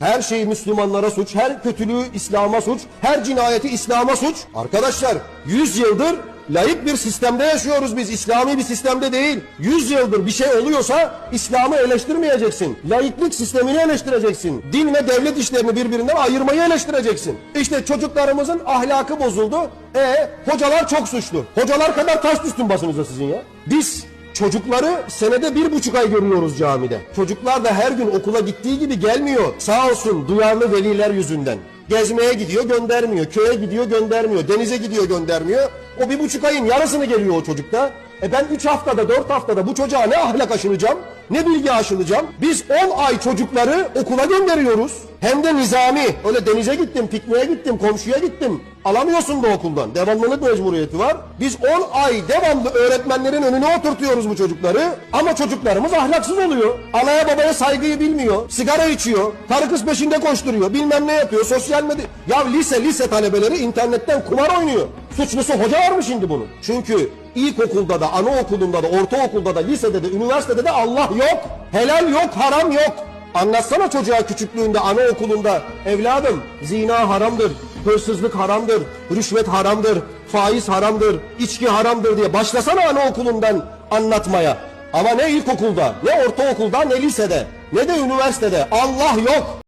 Her şeyi Müslümanlara suç, her kötülüğü İslam'a suç, her cinayeti İslam'a suç. Arkadaşlar 100 yıldır layık bir sistemde yaşıyoruz biz. İslami bir sistemde değil. 100 yıldır bir şey oluyorsa İslam'ı eleştirmeyeceksin. Laiklik sistemini eleştireceksin. Din ve devlet işlerini birbirinden ayırmayı eleştireceksin. İşte çocuklarımızın ahlakı bozuldu. E hocalar çok suçlu. Hocalar kadar taş düştün basınıza sizin ya. Biz Çocukları senede bir buçuk ay görüyoruz camide. Çocuklar da her gün okula gittiği gibi gelmiyor. Sağ olsun duyarlı veliler yüzünden. Gezmeye gidiyor göndermiyor. Köye gidiyor göndermiyor. Denize gidiyor göndermiyor. O bir buçuk ayın yarısını geliyor o çocukta. E ben üç haftada dört haftada bu çocuğa ne ahlak aşılayacağım? Ne bilgi aşılayacağım? Biz 10 ay çocukları okula gönderiyoruz. Hem de nizami. Öyle denize gittim, pikniğe gittim, komşuya gittim. Alamıyorsun da okuldan. Devamlılık mecburiyeti var. Biz 10 ay devamlı öğretmenlerin önüne oturtuyoruz bu çocukları. Ama çocuklarımız ahlaksız oluyor. Anaya babaya saygıyı bilmiyor. Sigara içiyor. Karı kız peşinde koşturuyor. Bilmem ne yapıyor. Sosyal medya. Ya lise lise talebeleri internetten kumar oynuyor. Suçlusu hoca var mı şimdi bunun? Çünkü ilkokulda da, anaokulunda da, ortaokulda da, lisede de, üniversitede de Allah yok. Helal yok, haram yok. Anlatsana çocuğa küçüklüğünde, anaokulunda evladım zina haramdır, hırsızlık haramdır, rüşvet haramdır, faiz haramdır, içki haramdır diye başlasana anaokulundan anlatmaya. Ama ne ilkokulda, ne ortaokulda, ne lisede, ne de üniversitede Allah yok.